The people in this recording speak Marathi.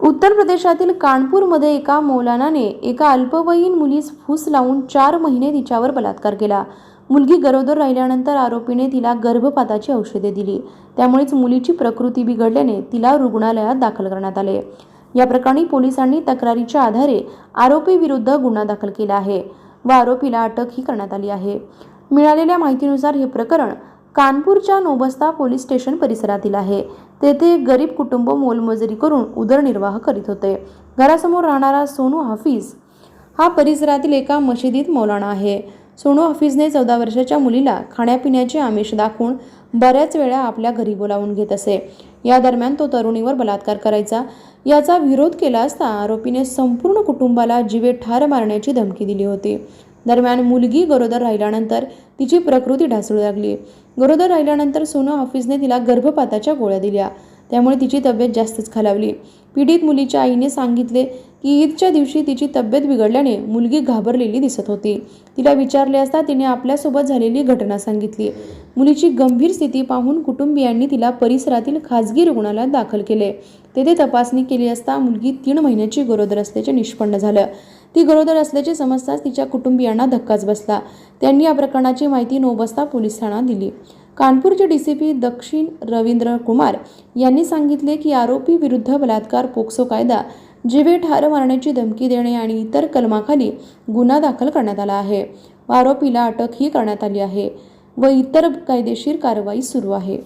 उत्तर प्रदेशातील कानपूरमध्ये एका मौलानाने एका अल्पवयीन मुलीस फूस लावून चार महिने तिच्यावर बलात्कार केला. मुलगी गरोदर राहिल्यानंतर आरोपीने तिला गर्भपाताची औषधे दिली. त्यामुळेच मुलीची प्रकृती बिघडल्याने तिला रुग्णालयात दाखल करण्यात आले. या प्रकरणी पोलिसांनी तक्रारीच्या आधारे आरोपीविरुद्ध गुन्हा दाखल केला आहे व आरोपीला अटकही करण्यात आली आहे. मिळालेल्या माहितीनुसार हे प्रकरण कानपूरच्या नोबस्ता पोलीस स्टेशन परिसरातील आहे. तेथे एक गरीब कुटुंब मोलमजुरी करून उदरनिर्वाह करीत होते. घरासमोर राहणारा सोनू हाफिज हा परिसरातील एका मशिदीत मौलाना आहे. सोनू हाफिजने चौदा वर्षाच्या मुलीला खाण्यापिण्याचे आमिष दाखवून बऱ्याच वेळा आपल्या घरी बोलावून घेत असे. या दरम्यान तो तरुणीवर बलात्कार करायचा. याचा विरोध केला असता आरोपीने संपूर्ण कुटुंबाला जीवे ठार मारण्याची धमकी दिली होती. दरम्यान मुलगी गरोदर राहिल्यानंतर तिची प्रकृती ढासळू लागली. गरोदर राहिल्यानंतर सोनू हाफिजने तिला गर्भपाताच्या गोळ्या दिल्या. त्यामुळे तिची तब्येत जास्तच खालावली. पीडित मुलीच्या आईने सांगितले की ईदच्या दिवशी तिची तब्येत बिघडल्याने मुलगी घाबरलेली दिसत होती. तिला विचारले असता तिने आपल्यासोबत झालेली घटना सांगितली. मुलीची गंभीर स्थिती पाहून कुटुंबियांनी तिला परिसरातील खाजगी रुग्णालयात दाखल केले. तेथे तपासणी केली असता मुलगी तीन महिन्याची गरोदर असल्याचे निष्पन्न झालं. ती गरोदर असल्याचे समजताच तिच्या कुटुंबियांना धक्काच बसला. त्यांनी या प्रकरणाची माहिती नोबस्ता पोलीस ठाण्यात दिली. कानपूरचे डी सी पी दक्षिण रवींद्र कुमार यांनी सांगितले की आरोपी विरुद्ध बलात्कार पोक्सो कायदा जीवे ठार मारण्याची धमकी देणे आणि इतर कलमाखाली गुन्हा दाखल करण्यात आला आहे. आरोपीला अटकही करण्यात आली आहे व इतर कायदेशीर कारवाई सुरू आहे.